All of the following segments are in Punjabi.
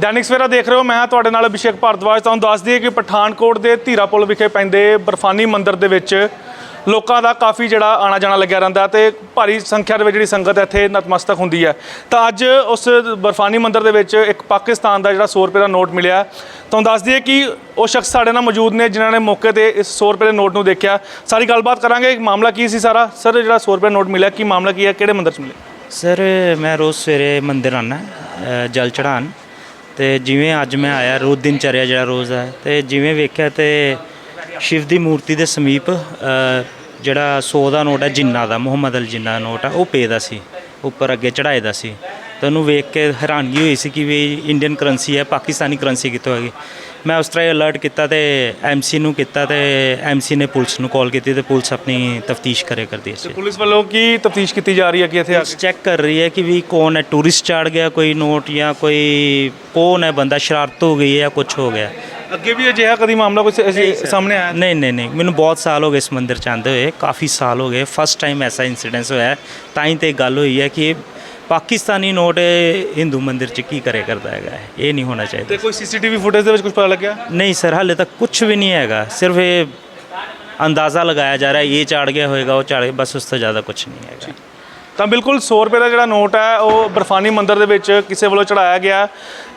ਦੈਨਿਕ ਸਵੇਰਾ ਦੇਖ ਰਹੇ ਹੋ, ਮੈਂ ਤੁਹਾਡੇ ਨਾਲ ਅਭਿਸ਼ੇਕ ਭਾਰਦਵਾਜ। ਤੁਹਾਨੂੰ ਦੱਸ ਦਈਏ ਕਿ ਪਠਾਨਕੋਟ ਦੇ ਧੀਰਾ ਪੁਲ ਵਿਖੇ ਪੈਂਦੇ ਬਰਫਾਨੀ ਮੰਦਿਰ ਦੇ ਵਿੱਚ ਲੋਕਾਂ ਦਾ ਕਾਫੀ ਜਿਹੜਾ ਆਣਾ ਜਾਣਾ ਲੱਗਿਆ ਰਹਿੰਦਾ ਤੇ ਭਾਰੀ ਸੰਖਿਆ ਦੇ ਵਿੱਚ ਜਿਹੜੀ ਸੰਗਤ ਇੱਥੇ ਨਤਮਸਤਕ ਹੁੰਦੀ ਹੈ। ਤਾਂ ਅੱਜ ਉਸ ਬਰਫਾਨੀ ਮੰਦਿਰ ਦੇ ਵਿੱਚ ਇੱਕ ਪਾਕਿਸਤਾਨ ਦਾ ਜਿਹੜਾ 100 ਰੁਪਏ ਦਾ ਨੋਟ ਮਿਲਿਆ। ਤੁਹਾਨੂੰ ਦੱਸ ਦਈਏ ਕਿ ਉਹ ਸ਼ਖਸ ਸਾਡੇ ਨਾਲ ਮੌਜੂਦ ਨੇ, ਜਿਨ੍ਹਾਂ ਨੇ ਮੌਕੇ ਤੇ ਇਸ 100 ਰੁਪਏ ਦੇ ਨੋਟ ਨੂੰ ਦੇਖਿਆ। ਸਾਰੀ ਗੱਲਬਾਤ ਕਰਾਂਗੇ ਮਾਮਲਾ ਕੀ ਸੀ ਸਾਰਾ? ਸਰ, ਜਿਹੜਾ 100 ਰੁਪਏ ਨੋਟ ਮਿਲਿਆ, ਕੀ ਮਾਮਲਾ ਕੀ ਹੈ? ਕਿਹੜੇ ਮੰਦਿਰ 'ਚ ਮਿਲਿਆ ਸਰ, ਮੈਂ ਰੋਜ਼ ਸਵੇਰੇ ਮੰਦਿਰ ਆਉਣਾ ਜਲ ਚੜਾਉਣ ਤੇ ਜਿਵੇਂ ਅੱਜ ਮੈਂ ਆਇਆ, ਰੋਜ਼ ਦਿਨ ਚਰਿਆ ਜਿਹੜਾ ਰੋਜ਼ ਹੈ, ਤੇ ਜਿਵੇਂ ਵੇਖਿਆ ਤੇ ਸ਼ਿਵ ਦੀ ਮੂਰਤੀ ਦੇ ਸਮੀਪ ਜਿਹੜਾ 100 ਦਾ ਨੋਟ ਹੈ, ਜਿੰਨਾ ਦਾ, ਮੁਹੰਮਦ ਅਲ ਜਿੰਨਾ ਦਾ ਨੋਟ ਆ, ਉਹ ਪੇ ਦਾ ਸੀ, ਉੱਪਰ ਅੱਗੇ ਚੜਾਏ ਦਾ ਸੀ। ਤੇ ਉਹਨੂੰ ਵੇਖ ਕੇ ਹੈਰਾਨਗੀ ਹੋਈ ਸੀ ਕਿ ਵੀ ਇੰਡੀਅਨ ਕਰੰਸੀ ਹੈ ਪਾਕਿਸਤਾਨੀ ਕਰੰਸੀ ਕਿੱਥੋਂ ਹੈਗੀ? ਮੈਂ ਉਸ ਤਰ੍ਹਾਂ ਅਲਰਟ ਕੀਤਾ ਤੇ ਐਮਸੀ ਨੂੰ ਕੀਤਾ ਤੇ ਐਮਸੀ ਨੇ ਪੁਲਿਸ ਨੂੰ ਕਾਲ ਕੀਤੀ ਤੇ ਪੁਲਿਸ ਆਪਣੀ ਤਫਤੀਸ਼ ਕਰੇ ਕਰਦੀ ਸੀ ਪੁਲਿਸ ਵੱਲੋਂ ਕੀ ਤਫਤੀਸ਼ ਕੀਤੀ ਜਾ ਰਹੀ ਹੈ ਕਿ ਇੱਥੇ ਆ ਕੇ? ਚੈੱਕ ਕਰ ਰਹੀ ਹੈ ਕਿ ਵੀ ਕੌਣ ਹੈ? ਟੂਰਿਸਟ ਚਾੜ ਗਿਆ ਕੋਈ ਨੋਟ ਜਾਂ ਕੋਈ ਕੌਣ ਹੈ ਬੰਦਾ? ਸ਼ਰਾਰਤ ਹੋ ਗਈ ਹੈ ਜਾਂ ਕੁਝ ਹੋ ਗਿਆ? ਅੱਗੇ ਵੀ ਅਜਿਹਾ ਕਦੀ ਮਾਮਲਾ ਕੁਝ ਸਾਹਮਣੇ ਆਇਆ? ਨਹੀਂ ਨਹੀਂ ਨਹੀਂ। ਮੈਨੂੰ ਬਹੁਤ ਸਾਲ ਹੋ ਗਏ ਇਸ ਮੰਦਿਰ ਚ ਆਉਂਦੇ ਹੋਏ ਕਾਫੀ ਸਾਲ ਹੋ ਗਏ। ਫਸਟ ਟਾਈਮ ਐਸਾ ਇਨਸੀਡੈਂਸ ਹੋਇਆ। ਤਾਂ ਹੀ ਤੇ ਗੱਲ ਹੋਈ ਹੈ ਕਿ ਪਾਕਿਸਤਾਨੀ ਨੋਟ ਹਿੰਦੂ ਮੰਦਿਰ ਚ ਕੀ ਕਰੇ ਕਰਦਾ ਹੈਗਾ। ਇਹ ਨਹੀਂ ਹੋਣਾ ਚਾਹੀਦਾ। ਤੇ ਕੋਈ ਸੀਸੀਟੀਵੀ ਫੁਟੇਜ ਦੇ ਵਿੱਚ ਕੁਝ ਪਤਾ ਲੱਗਿਆ? ਨਹੀਂ ਸਰ ਹਾਲੇ ਤੱਕ ਕੁਝ ਵੀ ਨਹੀਂ ਹੈਗਾ। ਸਿਰਫ ਇਹ ਅੰਦਾਜ਼ਾ ਲਗਾਇਆ ਜਾ ਰਿਹਾ ਇਹ ਚਾੜ ਗਿਆ ਹੋਏਗਾ ਉਹ ਚਾੜ ਗਿਆ ਬਸ ਉਸ ਤੋਂ ਜ਼ਿਆਦਾ ਕੁਝ ਨਹੀਂ ਹੈਗਾ। ਤਾਂ ਬਿਲਕੁਲ 100 ਰੁਪਏ ਦਾ ਜਿਹੜਾ ਨੋਟ ਹੈ ਉਹ ਬਰਫਾਨੀ ਮੰਦਿਰ ਦੇ ਵਿੱਚ ਕਿਸੇ ਵੱਲੋਂ ਚੜਾਇਆ ਗਿਆ।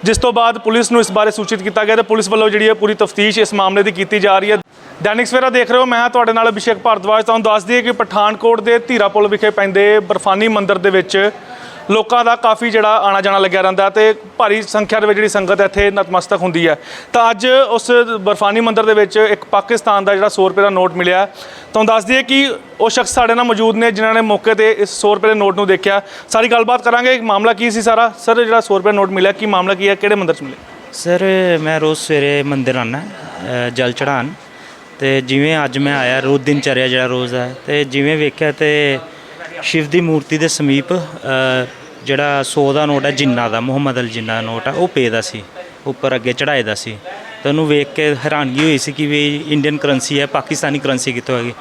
ਜਿਸ ਤੋਂ ਬਾਅਦ ਪੁਲਿਸ ਨੂੰ ਇਸ ਬਾਰੇ ਸੂਚਿਤ ਕੀਤਾ ਗਿਆ ਤੇ ਪੁਲਿਸ ਵੱਲੋਂ ਜਿਹੜੀ ਹੈ ਪੂਰੀ ਤਫਤੀਸ਼ ਇਸ ਮਾਮਲੇ ਦੀ ਕੀਤੀ ਜਾ ਰਹੀ ਹੈ। ਦੈਨਿਕ ਸਵੇਰਾ ਦੇਖ ਰਹੇ ਹੋ ਮੈਂ ਤੁਹਾਡੇ ਨਾਲ ਅਭਿਸ਼ੇਕ ਭਾਰਦਵਾਜ। ਤੁਹਾਨੂੰ ਦੱਸ ਦਈਏ ਕਿ ਪਠਾਨਕੋਟ ਦੇ ਧੀਰਾ ਪੁਲ ਵਿਖੇ ਪੈਂਦੇ ਬਰਫਾਨੀ ਮੰਦਿਰ ਦੇ ਵਿੱਚ ਲੋਕਾਂ ਦਾ ਕਾਫੀ ਜਿਹੜਾ ਆਣਾ ਜਾਣਾ ਲੱਗਿਆ ਰਹਿੰਦਾ ਤੇ ਭਾਰੀ ਸੰਖਿਆ ਦੇ ਵਿੱਚ ਜਿਹੜੀ ਸੰਗਤ ਇੱਥੇ ਨਤਮਸਤਕ ਹੁੰਦੀ ਹੈ। ਤਾਂ ਅੱਜ ਉਸ ਬਰਫਾਨੀ ਮੰਦਿਰ ਦੇ ਵਿੱਚ ਇੱਕ ਪਾਕਿਸਤਾਨ ਦਾ ਜਿਹੜਾ 100 ਰੁਪਏ ਦਾ ਨੋਟ ਮਿਲਿਆ। ਤੁਹਾਨੂੰ ਦੱਸ ਦਈਏ ਕਿ ਉਹ ਸ਼ਖਸ ਸਾਡੇ ਨਾਲ ਮੌਜੂਦ ਨੇ ਜਿਨ੍ਹਾਂ ਨੇ ਮੌਕੇ ਤੇ ਇਸ 100 ਰੁਪਏ ਦੇ ਨੋਟ ਨੂੰ ਦੇਖਿਆ। ਸਾਰੀ ਗੱਲਬਾਤ ਕਰਾਂਗੇ। ਮਾਮਲਾ ਕੀ ਸੀ ਸਾਰਾ? ਸਰ, ਜਿਹੜਾ 100 ਰੁਪਏ ਦਾ ਨੋਟ ਮਿਲਿਆ, ਕੀ ਮਾਮਲਾ ਕੀ ਹੈ? ਕਿਹੜੇ ਮੰਦਿਰ 'ਚ ਮਿਲਿਆ? ਸਰ, ਮੈਂ ਰੋਜ਼ ਸਵੇਰੇ ਮੰਦਿਰ ਆਉਣਾ ਜਲ ਚੜਾਉਣ ਤੇ ਜਿਵੇਂ ਅੱਜ ਮੈਂ ਆਇਆ, ਰੋਜ਼ ਦਿਨ ਚਰਿਆ ਜਿਹੜਾ ਰੋਜ਼ ਹੈ ਤੇ ਜਿਵੇਂ ਵੇਖਿਆ ਤੇ ਸ਼ਿਵ ਦੀ ਮੂਰਤੀ ਦੇ ਸਮੀਪ ਜਿਹੜਾ 100 ਦਾ ਨੋਟ ਹੈ ਜਿੰਨਾ ਦਾ ਮੁਹੰਮਦ ਅਲ ਜਿੰਨਾ ਦਾ ਨੋਟ ਹੈ ਉਹ ਪੇ ਦਾ ਸੀ। ਉੱਪਰ ਅੱਗੇ ਚੜਾਏ ਦਾ ਸੀ। ਤੇ ਉਹਨੂੰ ਵੇਖ ਕੇ ਹੈਰਾਨਗੀ ਹੋਈ ਸੀ ਕਿ ਵੀ ਇੰਡੀਅਨ ਕਰੰਸੀ ਹੈ ਪਾਕਿਸਤਾਨੀ ਕਰੰਸੀ ਕਿੱਥੋਂ ਹੈਗੀ।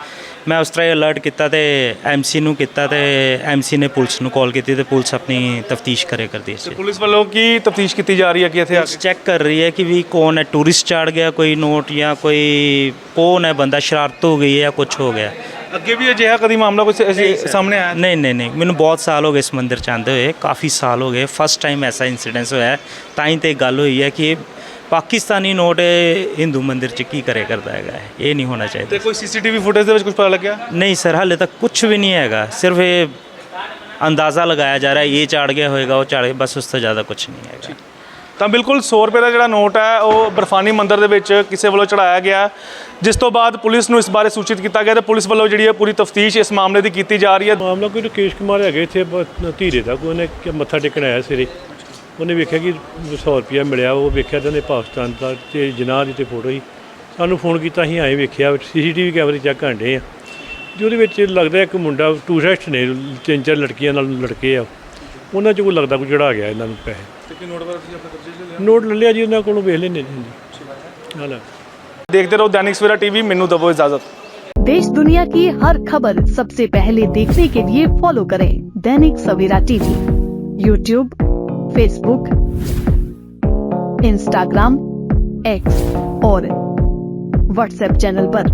ਮੈਂ ਉਸ ਤਰ੍ਹਾਂ ਅਲਰਟ ਕੀਤਾ ਤੇ ਐਮਸੀ ਨੂੰ ਕੀਤਾ ਤੇ ਐਮਸੀ ਨੇ ਪੁਲਿਸ ਨੂੰ ਕਾਲ ਕੀਤੀ ਤੇ ਪੁਲਿਸ ਆਪਣੀ ਤਫਤੀਸ਼ ਕਰੇ ਕਰਦੀ ਸੀ। ਪੁਲਿਸ ਵੱਲੋਂ ਕੀ ਤਫਤੀਸ਼ ਕੀਤੀ ਜਾ ਰਹੀ ਹੈ ਕਿ ਇੱਥੇ ਆ ਕੇ? ਚੈੱਕ ਕਰ ਰਹੀ ਹੈ ਕਿ ਵੀ ਕੌਣ ਹੈ ਟੂਰਿਸਟ ਚਾੜ ਗਿਆ ਕੋਈ ਨੋਟ ਜਾਂ ਕੋਈ ਕੌਣ ਹੈ ਬੰਦਾ ਸ਼ਰਾਰਤ ਹੋ ਗਈ ਹੈ ਜਾਂ ਕੁਝ ਹੋ ਗਿਆ। ਅੱਗੇ ਵੀ ਅਜਿਹਾ ਕਦੀ ਮਾਮਲਾ ਕੁਝ ਸਾਹਮਣੇ ਆਇਆ? ਨਹੀਂ ਨਹੀਂ ਨਹੀਂ। ਮੈਨੂੰ ਬਹੁਤ ਸਾਲ ਹੋ ਗਏ ਇਸ ਮੰਦਿਰ ਚ ਆਉਂਦੇ ਹੋਏ ਕਾਫੀ ਸਾਲ ਹੋ ਗਏ। ਫਸਟ ਟਾਈਮ ਐਸਾ ਇਨਸੀਡੈਂਸ ਹੋਇਆ ਹੈ। ਤਾਂ ਹੀ ਤੇ ਗੱਲ ਹੋਈ ਹੈ ਕਿ ਪਾਕਿਸਤਾਨੀ ਨੋਟ ਹਿੰਦੂ ਮੰਦਿਰ ਚ ਕੀ ਕਰੇ ਕਰਦਾ ਹੈਗਾ ਹੈ। ਇਹ ਨਹੀਂ ਹੋਣਾ ਚਾਹੀਦਾ। ਤੇ ਕੋਈ ਸੀਸੀਟੀਵੀ ਫੁਟੇਜ ਦੇ ਵਿੱਚ ਕੁਝ ਪਤਾ ਲੱਗਿਆ? ਨਹੀਂ ਸਰ ਹਾਲੇ ਤੱਕ ਕੁਝ ਵੀ ਨਹੀਂ ਹੈਗਾ। ਸਿਰਫ ਇਹ ਅੰਦਾਜ਼ਾ ਲਗਾਇਆ ਜਾ ਰਿਹਾ ਹੈ ਇਹ ਚਾੜ ਗਿਆ ਹੋਏਗਾ ਉਹ ਚਾੜ ਗਿਆ ਬਸ ਉਸ ਤੋਂ ਜ਼ਿਆਦਾ ਕੁਝ ਨਹੀਂ ਹੈਗਾ। ਤਾਂ ਬਿਲਕੁਲ 100 ਰੁਪਏ ਦਾ ਜਿਹੜਾ ਨੋਟ ਹੈ, ਉਹ ਬਰਫਾਨੀ ਮੰਦਿਰ ਦੇ ਵਿੱਚ ਕਿਸੇ ਵੱਲੋਂ ਚੜਾਇਆ ਗਿਆ। ਜਿਸ ਤੋਂ ਬਾਅਦ ਪੁਲਿਸ ਨੂੰ ਇਸ ਬਾਰੇ ਸੂਚਿਤ ਕੀਤਾ ਗਿਆ ਤੇ ਪੁਲਿਸ ਵੱਲੋਂ ਜਿਹੜੀ ਹੈ ਪੂਰੀ ਤਫਤੀਸ਼ ਇਸ ਮਾਮਲੇ ਦੀ ਕੀਤੀ ਜਾ ਰਹੀ ਹੈ। ਮਾਮਲਾ ਕੋਈ ਰਕੇਸ਼ ਕੁਮਾਰ ਹੈਗੇ ਇੱਥੇ ਧੀਰੇ ਦਾ ਕੋਈ ਉਹਨੇ ਮੱਥਾ ਟੇਕਣ ਆਇਆ ਸਿਰੇ ਉਹਨੇ ਵੇਖਿਆ ਕਿ 100 ਰੁਪਿਆ ਮਿਲਿਆ, ਉਹ ਵੇਖਿਆ ਤੇ ਨੇ ਪਾਕਿਸਤਾਨ ਦਾ ਤੇ ਜਨਾਹ ਦੀ ਤੇ ਫੋਟੋ ਸੀ। ਸਾਨੂੰ ਫੋਨ ਕੀਤਾ, ਅਸੀਂ ਆਏ ਵੇਖਿਆ, ਸੀਸੀਟੀਵੀ ਕੈਮਰੇ ਚੈੱਕ ਕਰਨ ਡੇ ਆ। ਜਿਹਦੇ ਵਿੱਚ ਲੱਗਦਾ ਇੱਕ ਮੁੰਡਾ ਟੂਰਿਸਟ ਨੇ, ਤਿੰਨ ਚਾਰ ਲੜਕੀਆਂ ਨਾਲ ਲੜਕੇ ਆ। ਉਹਨਾਂ ਚ ਕੋਈ ਲੱਗਦਾ ਕੋਈ ਚੜਾ ਗਿਆ ਇਹਨਾਂ ਨੂੰ ਪੈਸੇ ਨੋਟ ਲੈ ਲਿਆ ਜੀ ਉਹਨਾਂ ਕੋਲੋਂ ਵੇਖ ਲੈਣੇ ਜੀ ਹਾਲਾ ਦੇਖਦੇ ਰਹੋ ਦੈਨਿਕ ਸਵੇਰਾ ਟੀਵੀ ਮੈਨੂੰ ਦਵੋ ਇਜਾਜ਼ਤ देश दुनिया की हर खबर सबसे पहले देखने के लिए फॉलो करें Dainik Savera TV YouTube Facebook Instagram X और व्हाट्सएप चैनल पर।